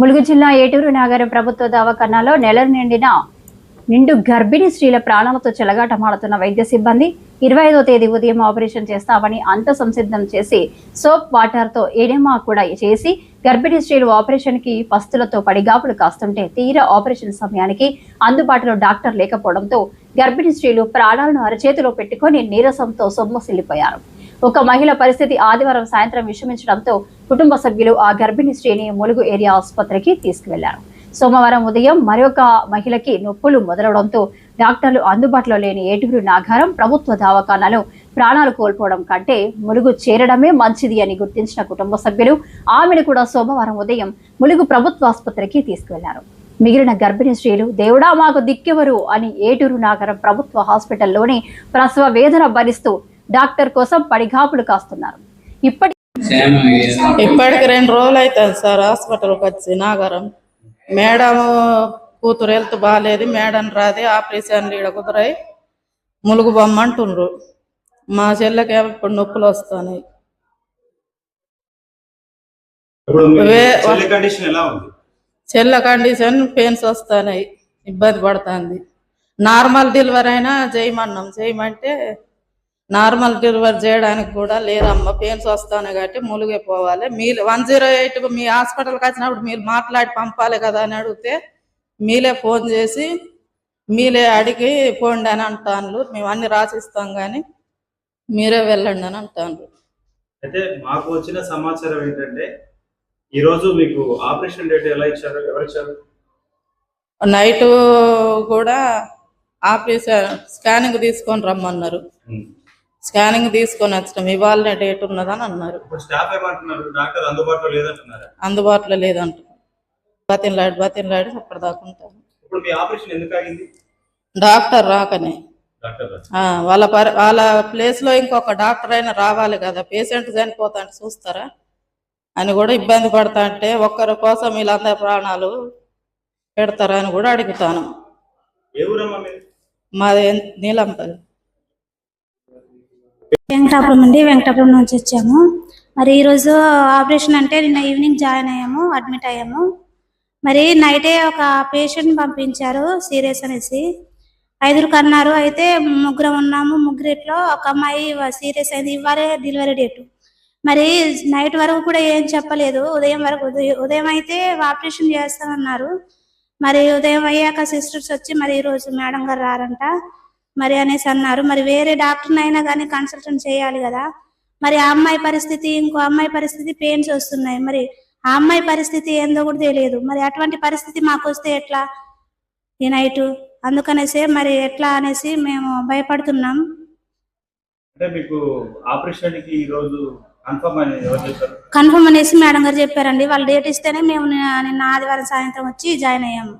ములుగు జిల్లా ఏటూరు నాగారం ప్రభుత్వ దవాఖానాలో నెల నిండిన నిండు గర్భిణీ స్త్రీల ప్రాణాలతో చెలగాటమాడుతున్న వైద్య సిబ్బంది ఇరవై ఐదో తేదీ ఉదయం ఆపరేషన్ చేస్తామని అంత సంసిద్ధం చేసి సోప్ వాటర్తో ఎడెమా కూడా చేసి గర్భిణీ స్త్రీలు ఆపరేషన్కి పస్తులతో పడిగాపులు కాస్తుంటే తీరా ఆపరేషన్ సమయానికి అందుబాటులో డాక్టర్ లేకపోవడంతో గర్భిణీ స్త్రీలు ప్రాణాలను అరచేతిలో పెట్టుకొని నీరసంతో సొమ్మసిల్లిపోయారు ఒక మహిళ పరిస్థితి ఆదివారం సాయంత్రం విషమించడంతో కుటుంబ సభ్యులు ఆ గర్భిణీ శ్రీని ములుగు ఏరియా ఆసుపత్రికి తీసుకువెళ్ళారు. సోమవారం ఉదయం మరొక మహిళకి నొప్పులు మొదలవడంతో డాక్టర్లు అందుబాటులో లేని ఏటుగురు నాగారం ప్రభుత్వ దవాఖానాలో ప్రాణాలు కోల్పోవడం కంటే ములుగు చేరడమే మంచిది అని గుర్తించిన కుటుంబ సభ్యులు ఆమెను కూడా సోమవారం ఉదయం ములుగు ప్రభుత్వ ఆసుపత్రికి తీసుకువెళ్ళారు. మిగిలిన గర్భిణీ స్త్రీలు దేవుడా మాకు దిక్కెవరు అని ఏటూరు నాగరం ప్రభుత్వ హాస్పిటల్లోని ప్రసవ వేదన భరిస్తూ డాక్టర్ కోసం పడిగాపులు కాస్తున్నారు. ఇప్పటి ఇప్పటికి రెండు రోజులు అవుతుంది సార్ హాస్పిటల్కి వచ్చి నాగరం. మేడం కూతురు హెల్త్ బాగాలేదు మేడం రాది ఆపరేషన్లు ఈడ కుదరాయి. ములుగు బొమ్మంటుండ్రు మా చెల్లెకి ఇప్పుడు నొప్పులు వస్తున్నాయి చెల్లె కండిషన్ పెయిన్స్ వస్తున్నాయి ఇబ్బంది పడుతుంది. నార్మల్ డెలివరీ అయినా చేయమన్నాం. చేయమంటే నార్మల్ డెలివరీ చేయడానికి కూడా లేదమ్మా పెయిన్స్ వస్తాయి కాబట్టి ములుగే పోవాలి మీరు వన్ జీరో ఎయిట్ మీ హాస్పిటల్కి వచ్చినప్పుడు మీరు మాట్లాడి పంపాలి కదా అని అడిగితే మీలే ఫోన్ చేసి మీలే అడిగి పోండి అని అంటాను మేము అన్ని రాసిస్తాం కానీ మీరే వెళ్ళండి అని అంటాను అయితే మాకు వచ్చిన సమాచారం ఏంటంటే ఈ రోజు మీకు ఆపరేషన్ డేట్ ఎలా ఇచ్చారు? ఎవరు ఇచ్చారు? నైట్ కూడా ఆపరేషన్ స్కానింగ్ తీసుకొని రమ్మన్నారు. స్కానింగ్ తీసుకొని వచ్చినాం. ఇవాళ డేట్ ఉన్నదని అన్నారు. అందుబాటులో లేదంటున్నారు? బతిన్లాడి బతిన్లాడి అప్పటిదాకా ఆగింది? డాక్టర్ రాకనే. వాళ్ళ పరి వాళ్ళ ప్లేస్లో ఇంకొక డాక్టర్ అయినా రావాలి కదా. పేషెంట్ చనిపోతా అంటే చూస్తారా? అని కూడా ఇబ్బంది పడతా అంటే ఒక్కరి కోసం వీళ్ళందరి ప్రాణాలు పెడతారా అని కూడా అడుగుతాను. మాది నీలంపల్లి. వెంకటాపురం అండి. వెంకటాపురం నుంచి వచ్చాము. మరి ఈరోజు ఆపరేషన్ అంటే నిన్న ఈవినింగ్ జాయిన్ అయ్యాము అడ్మిట్ అయ్యాము. మరి నైటే ఒక పేషెంట్ పంపించారు సీరియస్ అనేసి. ఐదుగురు కన్నారు. అయితే ముగ్గురం ఉన్నాము. ముగ్గురిట్లో ఒక అమ్మాయి సీరియస్ అయింది. ఇవ్వాలే డెలివరీ డేట్. మరి నైట్ వరకు కూడా ఏం చెప్పలేదు. ఉదయం వరకు ఉదయం- ఉదయం అయితే ఆపరేషన్ చేస్తామన్నారు. మరి ఉదయం అయ్యాక సిస్టర్స్ వచ్చి మరి ఈరోజు మేడం గారు రారంట. మరి అనేసి అన్నారు. మరి వేరే డాక్టర్ అయినా కానీ కన్సల్టెంట్ చేయాలి కదా. మరి ఆ అమ్మాయి పరిస్థితి ఇంకో అమ్మాయి పరిస్థితి పెయిన్స్ వస్తున్నాయి. మరి ఆ అమ్మాయి పరిస్థితి ఏందో కూడా తెలియదు. మరి అటువంటి పరిస్థితి మాకు వస్తే ఎట్లా? ఈ నైట్. అందుకనేసే మరి ఎట్లా అనేసి మేము భయపడుతున్నాం. అంటే మీకు ఆపరేషన్కి ఈ రోజు కన్ఫర్మ్ అనేసి మేడం గారు చెప్పారండి. వాళ్ళు డేట్ ఇస్తేనే మేము నిన్న- నిన్న ఆదివారం సాయంత్రం వచ్చి జాయిన్ అయ్యాము.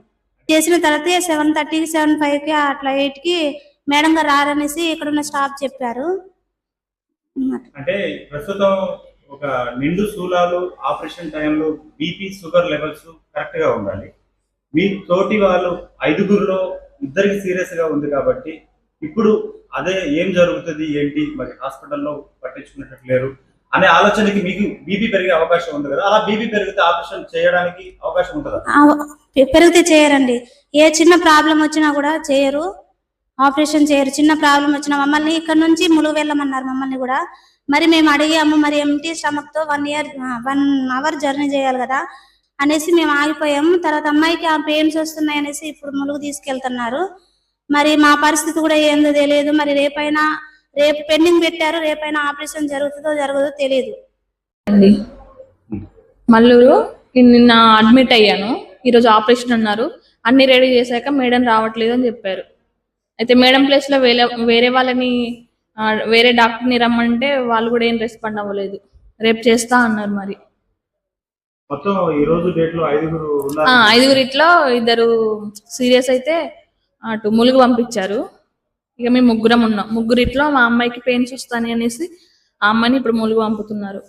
చేసిన తర్వాత సెవెన్ థర్టీకి సెవెన్ ఫైవ్కి అట్లా ఎయిట్కి మేడం గారు రారనేసి ఇక్కడ ఉన్న స్టాఫ్ చెప్పారు. అంటే ప్రస్తుతం ఒక నిండు శూలాలు ఆపరేషన్ టైంలో బీపీ షుగర్ లెవెల్స్ కరెక్ట్గా ఉండాలి. మీ తోటి వాళ్ళు ఐదుగురులో ఇద్దరికి సీరియస్గా ఉంది కాబట్టి ఇప్పుడు అదే ఏం జరుగుతుంది ఏంటి మరి హాస్పిటల్లో పట్టించుకునేటట్టు లేరు అనే ఆలోచనకి మీకు బీపీ పెరిగే అవకాశం ఉంది కదా అలా బీపీ పెరిగితే ఆపరేషన్ చేయడానికి అవకాశం ఉంటుందా? పెరిగితే చేయరండి. ఏ చిన్న ప్రాబ్లం వచ్చినా కూడా చేయరు. ఆపరేషన్ చేయరు. చిన్న ప్రాబ్లం వచ్చిన మమ్మల్ని ఇక్కడ నుంచి ములుగు వెళ్ళమన్నారు మమ్మల్ని కూడా. మరి మేము అడిగాము మరి empty స్టమక్తో one year one hour journey చేయాలి కదా అనేసి మేము ఆగిపోయాము తర్వాత అమ్మాయికి ఆ పెయిన్స్ వస్తున్నాయి అనేసి ఇప్పుడు ములుగు తీసుకెళ్తున్నారు. మరి మా పరిస్థితి కూడా ఏందో తెలియదు. మరి రేపైనా రేపు పెండింగ్ పెట్టారు. రేపైనా ఆపరేషన్ జరుగుతుందో జరగదో తెలియదు. మల్లూరు నిన్న అడ్మిట్ అయ్యాను. ఈరోజు ఆపరేషన్ అన్నారు. అన్ని రెడీ చేశాక మేడం రావట్లేదు అని చెప్పారు. అయితే మేడం ప్లేస్లో వేరే వేరే వాళ్ళని వేరే డాక్టర్ని రమ్మంటే వాళ్ళు కూడా ఏం రెస్పాండ్ అవ్వలేదు. రేపు చేస్తా అన్నారు మరి. మొత్తం ఈ రోజు డేట్లో ఐదుగురు ఐదుగురిట్లో ఇద్దరు సీరియస్ అయితే అటు ములుగు పంపించారు. ఇక మేము ముగ్గురం ఉన్నాం. ముగ్గురిట్లో మా అమ్మాయికి పెయిన్స్ వస్తాయి అనేసి ఆ అమ్మాయిని ఇప్పుడు ములుగు పంపుతున్నారు.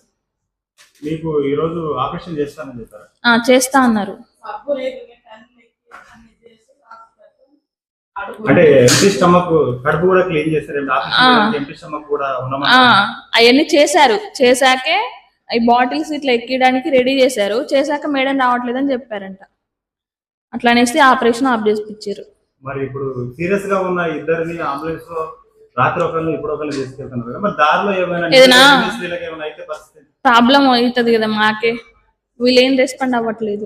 మీకు ఈ రోజు ఆపరేషన్ చేస్తానని చెప్పారు? ఆ, చేస్తా అన్నారు. అంటే స్టమక్ కడుపు కూడా క్లీన్ స్టమక్ కూడా ఆ అవన్నీ చేశారు. చేశాకే ఈ బాటిల్స్ ఇట్లా ఎక్కడానికి రెడీ చేశారు. చేశాక మేడం రావట్లేదని చెప్పారంట. అట్లా అనేసి ఆపరేషన్ ఆఫ్ చేసిపించారు మరి ఇప్పుడు సీరియస్గా ఉన్న ఇద్దరిని అంబులెన్స్లో రాత్రి ఒకరిని ఇప్పుడు ఒకరిని తీసుకెళ్తున్నారు కదా. మరి దారిలో ఏమైనా అయితే ప్రాబ్లం అవుతుంది కదా మాకే. వీళ్ళు ఏం రెస్పాండ్ అవ్వట్లేదు.